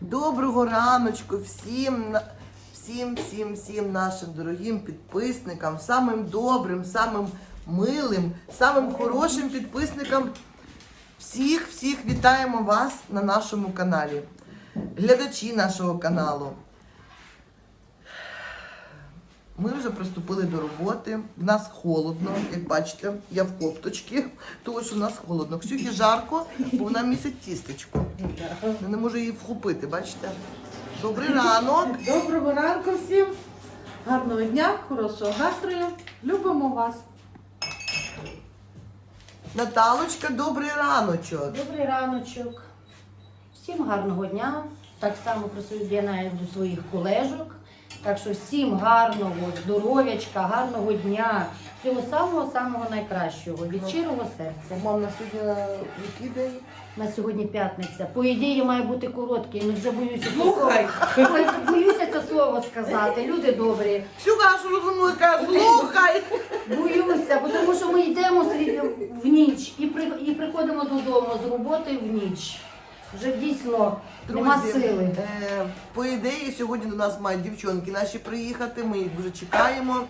Доброго раночку всім, всім, всім, всім нашим дорогим підписникам, самим добрим, самим милим, самим хорошим підписникам. Всіх, всіх вітаємо вас на нашому каналі. Глядачі нашого каналу. Ми вже приступили до роботи. В нас холодно, як бачите, я в кофточці, тому що в нас холодно. Ксюхі жарко, бо вона місить тістечко. Я не можу її вхопити, бачите? Добрий ранок. Доброго ранку всім. Гарного дня, хорошого настрою. Любимо вас. Наталочка, добрий раночок. Добрий раночок. Всім гарного дня. Так само присоединяюсь до своїх колежок. Так що всім гарного здоров'ячка, гарного дня, всього самого-самого найкращого від щирого серця. Мам, на сьогодні який день? На сьогодні п'ятниця. По ідеї має бути короткий, але вже боюся це Слухай. слово. Ой, Боюся це слово сказати. Люди добрі. Аж розуміла, каже, слухай. Боюся, бо тому що ми йдемо в ніч і, при, і приходимо додому з роботи в ніч. Вже дійсно нема сили. е, по ідеї, сьогодні до нас мають дівчонки наші приїхати. Ми їх дуже чекаємо.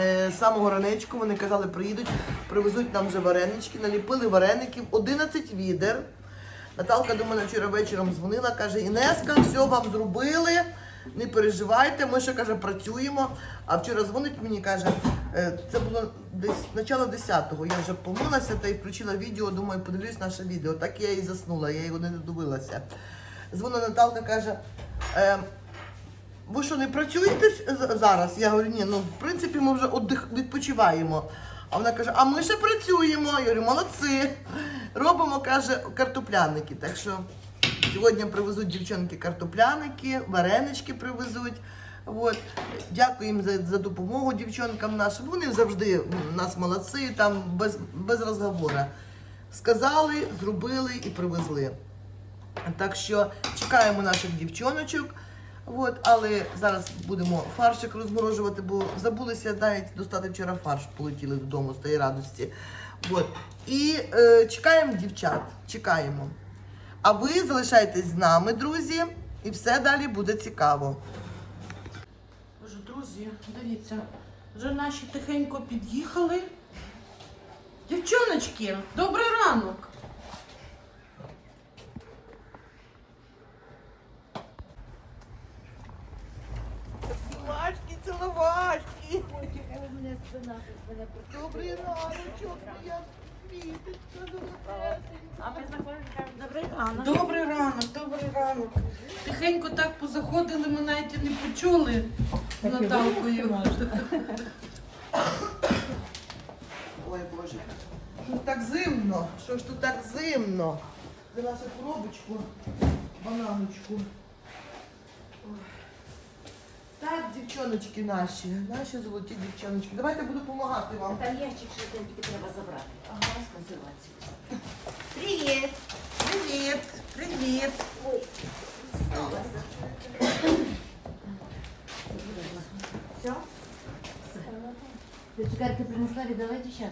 Е, з самого ранечку вони казали, приїдуть, привезуть нам вже варенички, наліпили вареників 11 відер. Наталка до мене вчора вечором дзвонила, каже, Інеска, все вам зробили, не переживайте, ми ще каже, працюємо. А вчора дзвонить мені, каже, е, це було десь начало 10-го. Я вже помилася та й включила відео, думаю, подивлюсь наше відео. Так я і заснула, я його не додивилася. Дзвонить Наталка, каже. Е, ви що, не працюєте зараз? Я говорю, ні, ну в принципі ми вже відпочиваємо. А вона каже, а ми ще працюємо. Я говорю, молодці. Робимо, каже, картопляники. Так що сьогодні привезуть дівчонки картопляники, варенички привезуть. От. Дякую їм за, за допомогу дівчонкам нашим. Вони завжди нас молодці, там без, без розговору. Сказали, зробили і привезли. Так що чекаємо наших дівчоночок. От, але зараз будемо фаршик розморожувати, бо забулися навіть достати вчора фарш, полетіли додому з тієї радості. От. І е, чекаємо дівчат. Чекаємо. А ви залишайтесь з нами, друзі, і все далі буде цікаво. Боже, друзі, дивіться, вже наші тихенько під'їхали. Дівчоночки, добрий ранок. Цілувачки, цілувачки. Добрий раночок, моя квіточка, Добрий ранок. Добрий ранок, добрий ранок. Тихенько так позаходили, ми навіть і не почули з Наталкою. Ой Боже, що ж так зимно? Що ж тут так зимно? За нашу коробочку, бананочку. Ой. Так, дівчоночки наші, наші золоті дівчоночки. Давайте буду допомагати вам. Там ящик ще тільки треба забрати. Ага. З консервації. Привіт! Привіт, привіт. Ой, все? Ти цукерки принесла, віддала дівчатам?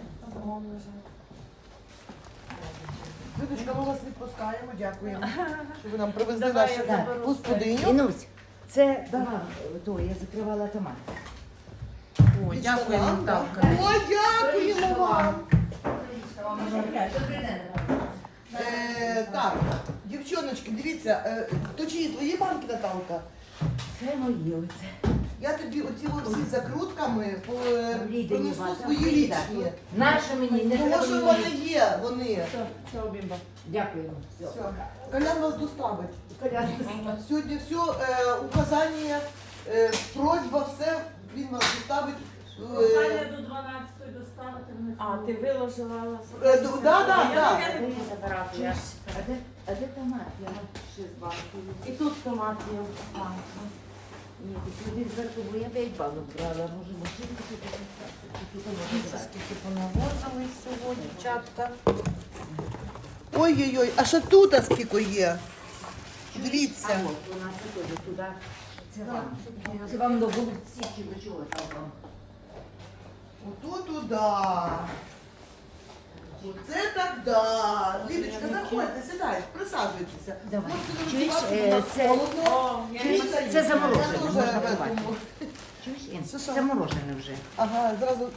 Людочка, ми вас відпускаємо, дякуємо, що ви нам привезли Давай, нашу я заберу господиню. Інусь, це да, то я закривала томат. О, дякую, Наталка. О, дякуємо вам. Е, так, дівчоночки, дивіться, е, то чиї твої банки, Наталка? Це мої оце. Я тобі оці всі закрутками по- принесу вас. свої лічні. Наше мені не Тому треба що мені. вони є, вони. Дякую. Все. Все. Колян вас доставить. Колян. Сьогодні все, е, указання, е, просьба, все, він вас доставить. Прохання Е, до 12 доставити А, ти виложила е, д- да, А де, а де томат? Я ще з банки. І тут томат є. Ні, ти сюди зверху, бо я п'ять банок брала. Може, машинку тут тут можна. Скільки понавозили сьогодні, дівчатка. Ой-ой-ой, а ще тут а скільки є? Дивіться. А от вона це туди. Це вам. Це вам до голубці чи до чого там вам? Ото туди. Оце так да. Лідочка, Заходьте, сідайте, присаджуйтеся. Давай. Чуєш, е, це-. Чуєш, це заморожене, можна. Чуєш, Ін? Що? Це морожене вже. Ага, зразу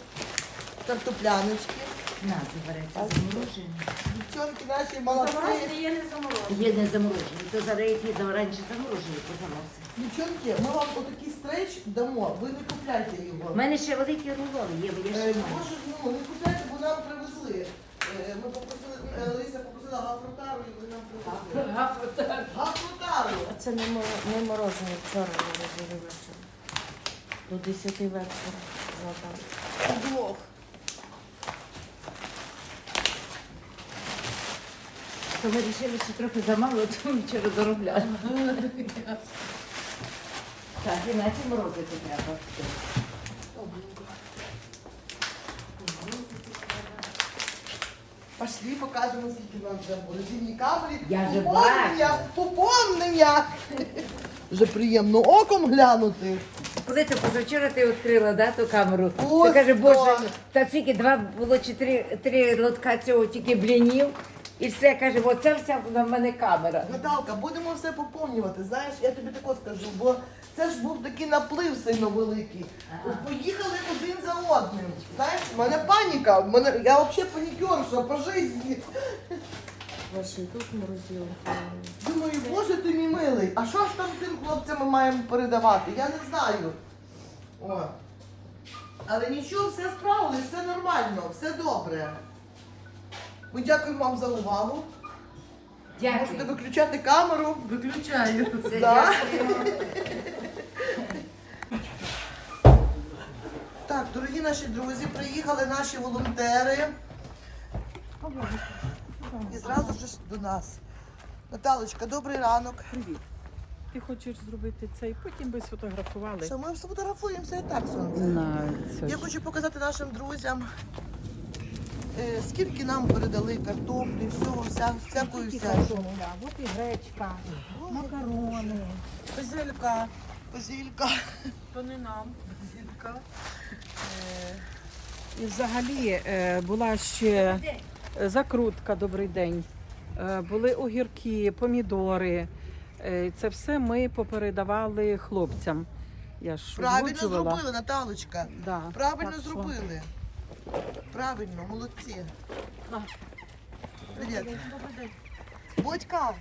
картопляночки. На, забереться заморожене. Дівчонки наші молодці. Заморожене є не заморожене. Є не заморожені, то зараз які там раніше заморожені, позаморозили. Дівчонки, ми вам отакий стрейч дамо, ви не купляйте його. У мене ще великі рулони є, бо я Е, ще маю. Може, ну, не купляйте, бо нам привезли. Е, Ми попросили, е, Лариса попросила гафротару і ви нам привезли. Гафротару! А це не, мо- не морожене вчора морозили вечора. До 10 вечора. Злата. Двох. То ми вирішили, що трохи замало, то ми вчора доробляли. Так, іначе морозити треба. Пошли, покажемо, скільки нам вже буде. Зимні камері. Я вже Поповнення, бачу. поповнення. Вже приємно оком глянути. Коли ти позавчора ти відкрила да, ту камеру, ти каже, боже, та тільки два було чи три, три лотка цього тільки блінів. І все каже, оце вся на мене камера. Наталка, будемо все поповнювати. Знаєш, я тобі тако скажу, бо це ж був такий наплив сильно великий. Поїхали один за одним. Знаєш, в мене паніка. В мене, я взагалі панікерша по житті. Ваші тут морозили. Думаю, боже ти мій милий, а що ж там тим хлопцям ми маємо передавати? Я не знаю. О. Але нічого, все справилось, все нормально, все добре. Ми дякуємо вам за увагу. Можете виключати камеру. Виключаю. Це Да. дякую. Так, дорогі наші друзі, приїхали наші волонтери. І зразу ж до нас. Наталочка, добрий ранок. Привіт. Ти хочеш зробити це і потім би сфотографували. Що ми сфотографуємося і так, сонце. На Я хочу показати нашим друзям, е, скільки нам передали картоплі, всього, вся, всякої всячини. От і гречка, макарони. Базилька, базилька, То не нам. базилька. Е, І взагалі е, була ще закрутка, добрий день. Е, Були огірки, помідори. Е, Це все ми попередавали хлопцям. Я ж Правильно узгоджувала. зробили, Наталочка. Да, Правильно так що- зробили. Правильно, молодці. Привіт. Бодька,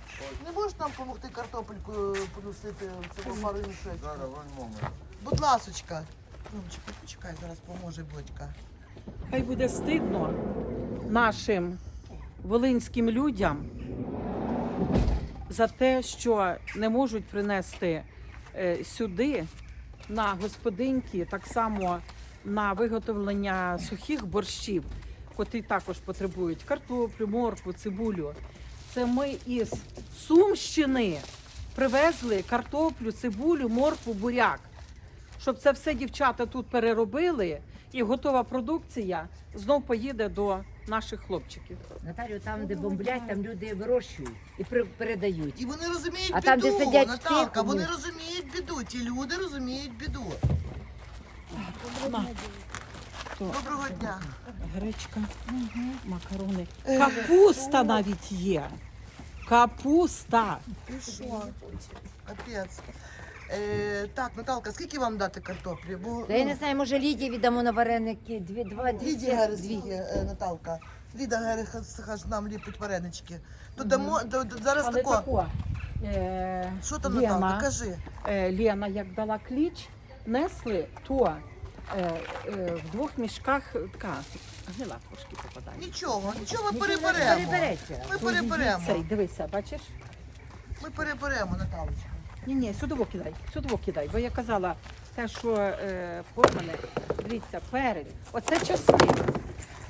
не можеш нам допомогти картопельку поносити в цьому пару мішечку? Зараз one moment. Будь ласочка. Ромчик, почекай, зараз поможе Бодька. Хай буде стидно нашим волинським людям за те, що не можуть принести е, сюди на господинки, так само на виготовлення сухих борщів, котрі також потребують картоплю, моркву, цибулю. Це ми із Сумщини привезли картоплю, цибулю, моркву, буряк щоб це все дівчата тут переробили, і готова продукція знов поїде до наших хлопчиків. Наталю, там, де бомблять, там люди вирощують і при- передають. І вони розуміють А біду, там, де сидять Наталка, тихо, вони розуміють біду. Ті люди розуміють біду. Доброго дня. гречка, макарони. Е, Капуста навіть є. Капуста. І що? Капець. Е, так, Наталка, скільки вам дати картоплі? Бо, Та я ну, не знаю, може Лідії віддамо на вареники, дві, два, Лідія дві. е, Наталка. Ліда Герес хаж нам ліпить варенички. То дамо, до- до- зараз Але тако. тако. Е, Що там, Лена, Наталка, кажи. е, Лена, як дала кліч, несли, то е, е, в двох мішках така гнила трошки попадає. Нічого, нічого, ми переберемо. перебереться. Ми переберемо. Цей, дивися, бачиш? Ми переберемо, Наталочка. Ні, ні, сюди кидай, сюди кидай. Бо я казала, те, що е, формане, дивіться, перець. Оце часник.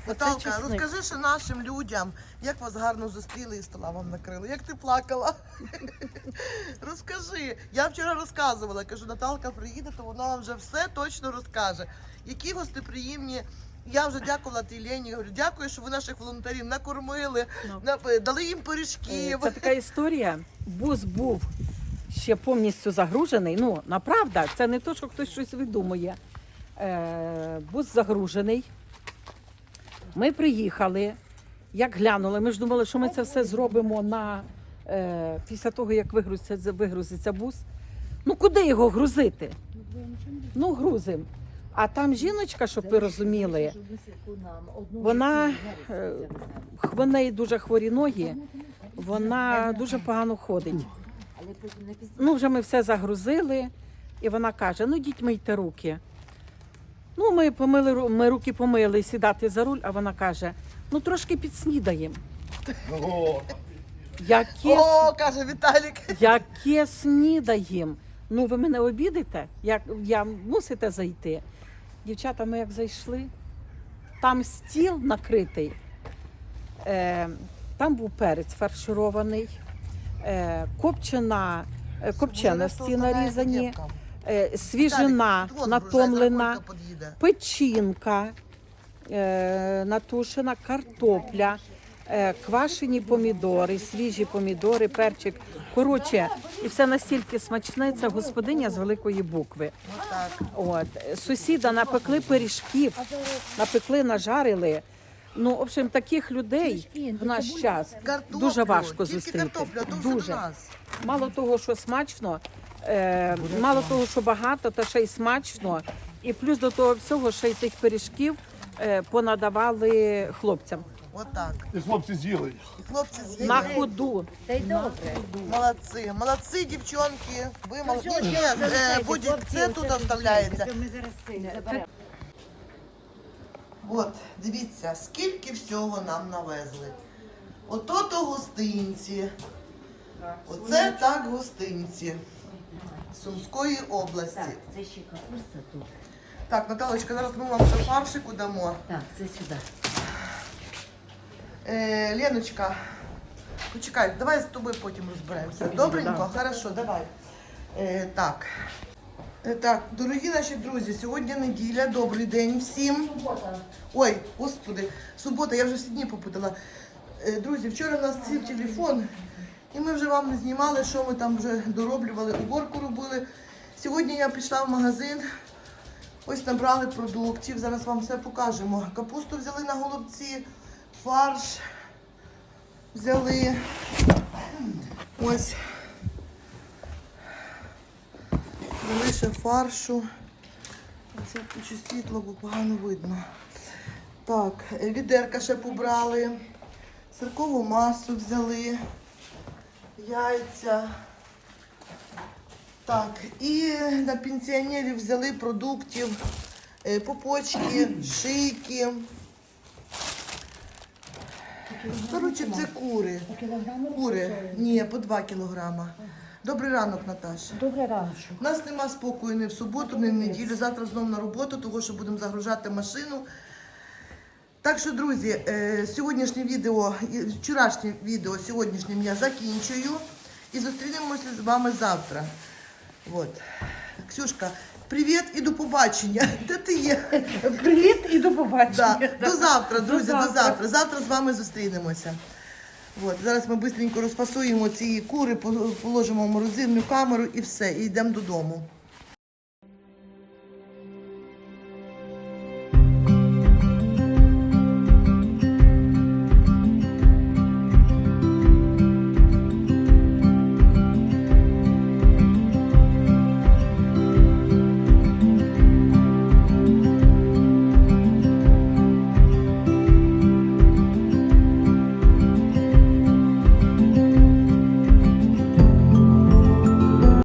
Наталка, чесник. розкажи ще нашим людям, як вас гарно зустріли і стола вам накрили. Як ти плакала? Розкажи. Я вчора розказувала, кажу, Наталка приїде, то вона вам вже все точно розкаже. Які гостеприємні. Я вже дякувала тій Лені, говорю, дякую, що ви наших волонтерів накормили, Ну. дали їм Е, пиріжків. Це така історія. Бус був ще повністю загружений. Ну, направда, це не то, що хтось щось видумує. Е, Бус загружений. Ми приїхали, Як глянули, ми ж думали, що ми це все зробимо на е, після того, як вигрузиться, вигрузиться бус. Ну куди його грузити? Ну, грузимо. А там жіночка, щоб ви розуміли, вона е, в неї дуже хворі ноги, вона дуже погано ходить. Ну, вже ми все загрузили, і вона каже: ну йдіть мийте руки. Ну, ми помили ми руки помили сідати за руль, а вона каже: ну трошки підснідаємо. Яке, О, каже Віталік. яке снідаєм? Ну, ви мене обідите? Як я мусите зайти? Дівчата, ми як зайшли, там стіл накритий. Е, там був перець фарширований, е, копчена, е, копченості нарізані, е, свіжина натомлена, печінка е, натушена, картопля, е, квашені помідори, свіжі помідори, перчик. Коротше, і все настільки смачне, це господиня з великої букви. От сусіда напекли пиріжків, напекли, нажарили. Ну, в общем, таких людей в наш час дуже важко зустріти. Картопля, то все Дуже. нас. Мало того, що смачно, е, мало того, що багато, то ще й смачно. І плюс до того всього, ще й тих пиріжків е, понадавали хлопцям Отак. І хлопці з'їли. І хлопці з'їли. на ходу. Та й добре. Молодці, молодці, дівчонки. Ви молодці. Ні, ні, е, будь- це тут оставляється. Ми зараз це заберемо. От, дивіться, скільки всього нам навезли. Ото то гостинці. Оце так гостинці. Сумської області. Так, це ще капуста тут. Так, Наталочка, зараз ми вам ще фаршику дамо. Так, це сюди. Е, Леночка, почекай, давай з тобою потім розберемося. Добренько? Хорошо, давай. Е, так. Е, так, дорогі наші друзі, сьогодні неділя, добрий день всім. Субота. Ой, господи, субота, я вже всі дні попутала. Е, друзі, вчора у нас сів телефон, і ми вже вам не знімали, що ми там вже дороблювали, уборку робили. Сьогодні я пішла в магазин, ось набрали продуктів, зараз вам все покажемо. Капусту взяли на голубці, фарш взяли. Ось. Взяли фаршу. Оце включу світло, бо погано видно. Так, е, відерка ще побрали. Сиркову масу взяли. Яйця. Так, і на пенсіонерів взяли продуктів, е, попочки, шийки. Коротше, це кури. Кури. Ні, по 2 кілограма. Добрий ранок, Наташа. Добре ранку. У нас нема спокою ні в суботу, ні в неділю. Завтра знову на роботу, того що будемо загружати машину. Так що, друзі, е, сьогоднішнє відео, вчорашнє відео сьогоднішнім я закінчую. І зустрінемося з вами завтра. От. Ксюшка, привіт і до побачення. Де ти є? Привіт і до побачення. Да. До завтра, друзі, до завтра. завтра. Завтра з вами зустрінемося. От, зараз ми швидко розфасуємо ці кури, положимо в морозильну камеру і все, і йдемо додому.